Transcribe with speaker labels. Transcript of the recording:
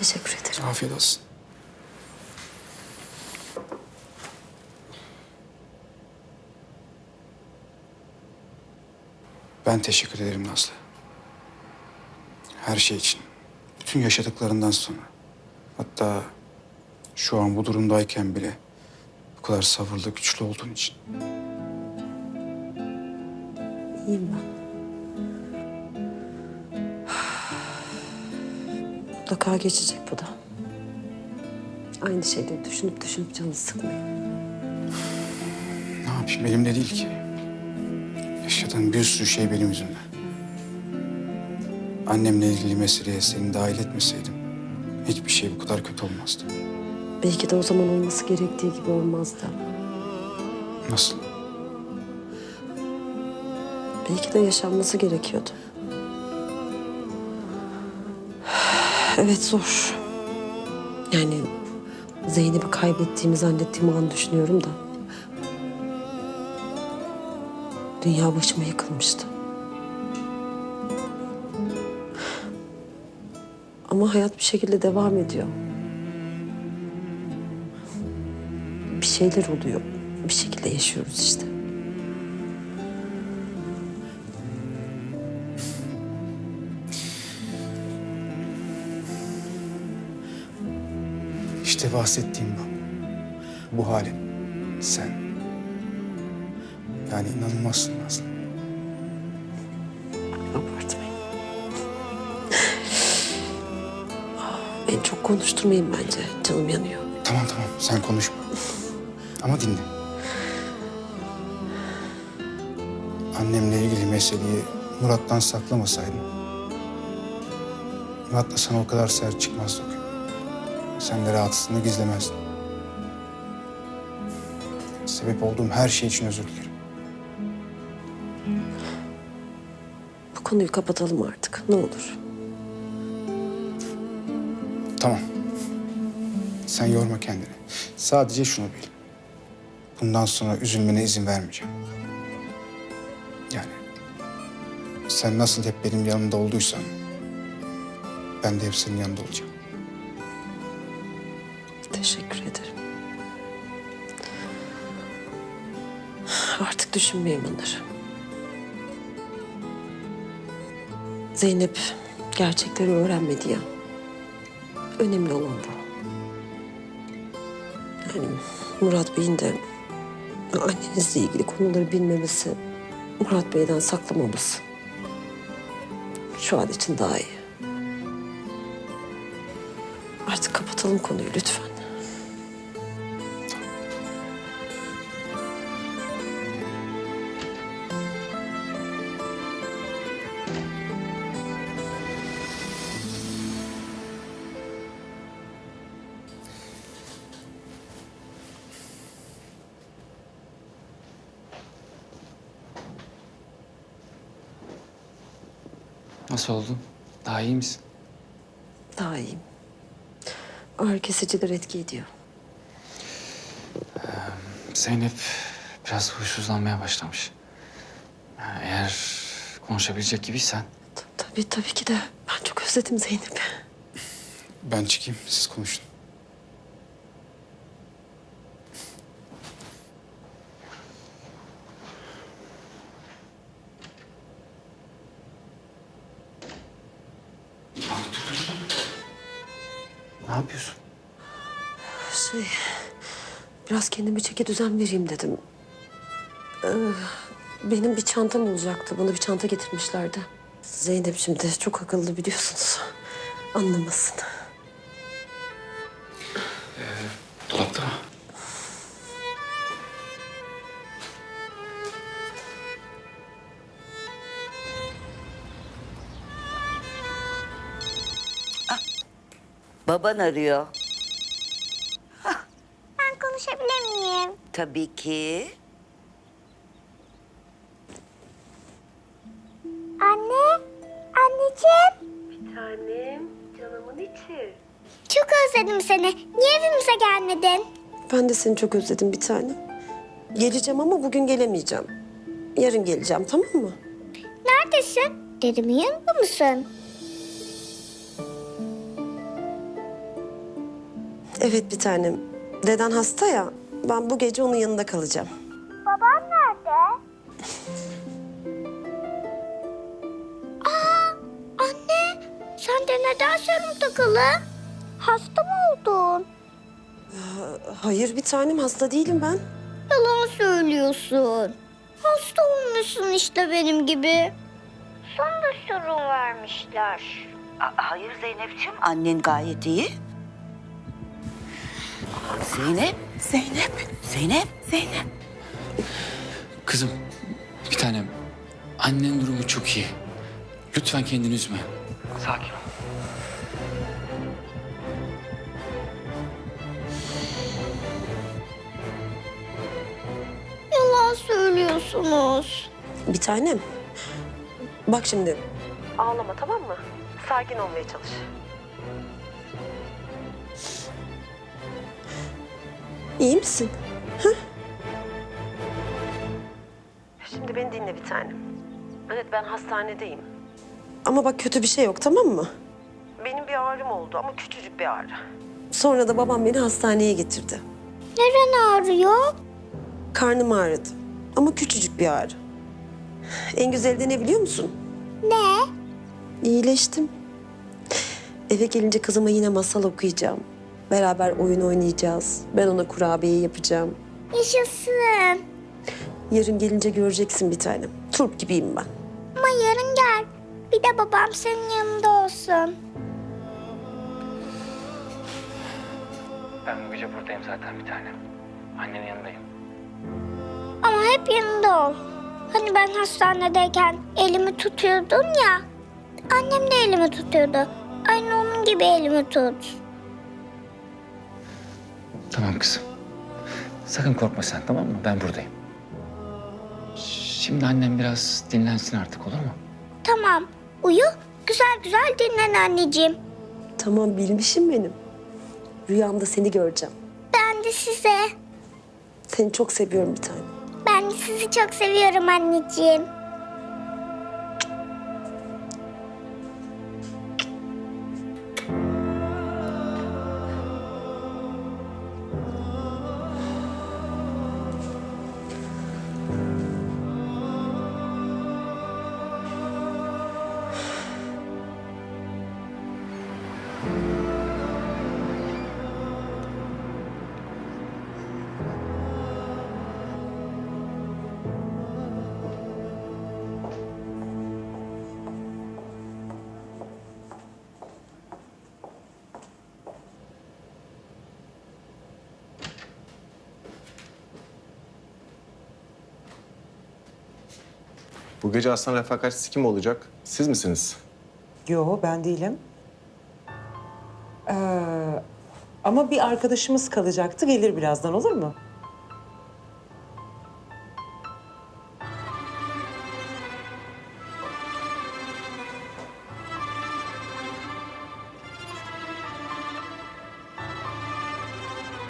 Speaker 1: Teşekkür ederim.
Speaker 2: Afiyet olsun. Ben teşekkür ederim Nazlı. Her şey için. Bütün yaşadıklarından sonra. Hatta şu an bu durumdayken bile bu kadar sabırlı, güçlü olduğun için.
Speaker 1: İyiyim ben. Mutlaka geçecek bu da. Aynı şeyleri düşünüp düşünüp canını sıkmayın.
Speaker 2: Ne yapayım elimde değil ki. Yaşadığım bir sürü şey benim yüzümden. Annemle ilgili meseleye seni dahil etmeseydim hiçbir şey bu kadar kötü olmazdı.
Speaker 1: Belki de o zaman olması gerektiği gibi olmazdı.
Speaker 2: Nasıl?
Speaker 1: Belki de yaşanması gerekiyordu. Evet zor. Yani Zeynep'i kaybettiğimi zannettiğim an düşünüyorum da. Dünya başıma yıkılmıştı. Ama hayat bir şekilde devam ediyor. Bir şeyler oluyor. Bir şekilde yaşıyoruz işte.
Speaker 2: İşte bahsettiğim bu. Bu halin. Sen. Yani inanılmazsın Nazlı.
Speaker 1: Abartmayın. Beni çok konuşturmayın bence. Canım yanıyor.
Speaker 2: Tamam tamam sen konuşma. Ama dinle. Annemle ilgili meseleyi Murat'tan saklamasaydın. Murat da sana o kadar sert çıkmazdı o gün. Sen de rahatsızlığını gizlemezdin. Sebep olduğum her şey için özür dilerim.
Speaker 1: Bu konuyu kapatalım artık. Ne olur.
Speaker 2: Tamam. Sen yorma kendini. Sadece şunu bil. Bundan sonra üzülmene izin vermeyeceğim. Yani sen nasıl hep benim yanımda olduysan ben de hep senin yanında olacağım.
Speaker 1: Teşekkür ederim. Artık düşünmeyin bunları. Zeynep gerçekleri öğrenmedi ya. Önemli olan bu. Yani Murat Bey'in de annenizle ilgili konuları bilmemesi, Murat Bey'den saklamaması. Şu an için daha iyi. Artık kapatalım konuyu lütfen.
Speaker 3: Nasıl oldun? Daha iyi misin?
Speaker 1: Daha iyiyim. Ağrı kesiciler etki ediyor.
Speaker 3: Zeynep biraz huysuzlanmaya başlamış. Yani eğer konuşabilecek gibiysen
Speaker 1: Tabii tabii ki de. Ben çok özledim Zeynep'i.
Speaker 2: Ben çıkayım siz konuşun.
Speaker 3: Yapıyorsun?
Speaker 1: Şey, biraz kendime çeki düzen vereyim dedim. Ee, benim bir çantam olacaktı. Bana bir çanta getirmişlerdi. Zeynep şimdi çok akıllı biliyorsunuz. Anlamasın.
Speaker 4: Baban arıyor.
Speaker 5: Ben konuşabilir miyim?
Speaker 4: Tabii ki.
Speaker 5: Anne, anneciğim.
Speaker 1: Tanem, canımın içi.
Speaker 5: Çok özledim seni. Niye evimize gelmedin?
Speaker 1: Ben de seni çok özledim bir tane. Geleceğim ama bugün gelemeyeceğim. Yarın geleceğim tamam mı?
Speaker 5: Neredesin? Dedemi yanında mısın?
Speaker 1: Evet bir tanem. Deden hasta ya. Ben bu gece onun yanında kalacağım.
Speaker 5: Babam nerede? Aa, anne sen de neden serum takılı? Hasta mı oldun?
Speaker 1: Hayır bir tanem hasta değilim ben.
Speaker 5: Yalan söylüyorsun. Hasta olmuşsun işte benim gibi. Sana da serum vermişler.
Speaker 4: A- Hayır Zeynep'ciğim, annen gayet iyi. Zeynep, Zeynep, Zeynep, Zeynep.
Speaker 3: Kızım, bir tanem. Annenin durumu çok iyi. Lütfen kendini üzme. Sakin ol.
Speaker 5: Yalan söylüyorsunuz.
Speaker 1: Bir tanem. Bak şimdi. Ağlama tamam mı? Sakin olmaya çalış. İyi misin? Hı? Şimdi beni dinle bir tanem. Evet ben hastanedeyim. Ama bak kötü bir şey yok tamam mı? Benim bir ağrım oldu ama küçücük bir ağrı. Sonra da babam beni hastaneye getirdi.
Speaker 5: Neren ağrıyor?
Speaker 1: Karnım ağrıdı. Ama küçücük bir ağrı. En güzeli de ne biliyor musun?
Speaker 5: Ne?
Speaker 1: İyileştim. Eve gelince kızıma yine masal okuyacağım. Beraber oyun oynayacağız. Ben ona kurabiye yapacağım.
Speaker 5: Yaşasın.
Speaker 1: Yarın gelince göreceksin bir tanem. Turp gibiyim ben.
Speaker 5: Ama yarın gel. Bir de babam senin yanında olsun.
Speaker 3: Ben bu gece buradayım zaten bir tanem. Annenin yanındayım.
Speaker 5: Ama hep yanında ol. Hani ben hastanedeyken elimi tutuyordun ya. Annem de elimi tutuyordu. Aynı onun gibi elimi tut.
Speaker 3: Tamam kızım. Sakın korkma sen tamam mı? Ben buradayım. Şimdi annem biraz dinlensin artık olur mu?
Speaker 5: Tamam. Uyu. Güzel güzel dinlen anneciğim.
Speaker 1: Tamam bilmişim benim. Rüyamda seni göreceğim.
Speaker 5: Ben de size.
Speaker 1: Seni çok seviyorum bir tanem.
Speaker 5: Ben de sizi çok seviyorum anneciğim.
Speaker 6: Bu gece aslan refakatçisi kim olacak? Siz misiniz?
Speaker 7: Yo ben değilim. Ee, ama bir arkadaşımız kalacaktı. Gelir birazdan olur mu?